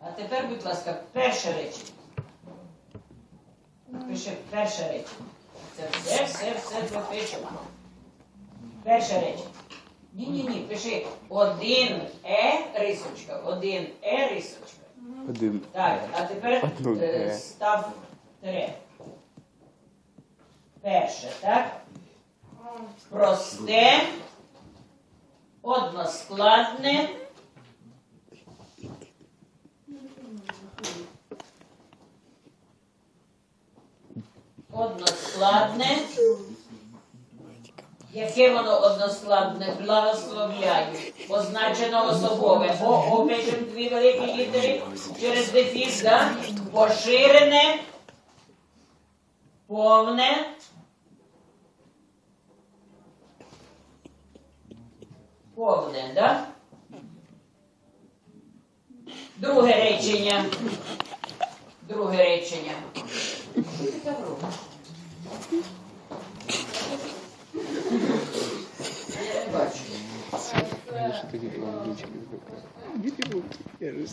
А тепер, будь ласка, перше речення. Пиши перше речення. Це все, все, все допишемо. Перше речення. Ні-ні-ні, пиши один е рисочка, один е рисочка. Один. Так, а тепер Одну е, «е». став тире. Перше, так? Просте, односкладне. Односкладне. Яке воно односкладне? Благословляю. Позначено особове. О, опишемо дві великі літери через дефіс, да? Поширене, повне. Повне, да? Друге речення. Друге речення. Що ти там робиш? Я не бачу. Я же тоді вам лічку викликав. Діти руки, я же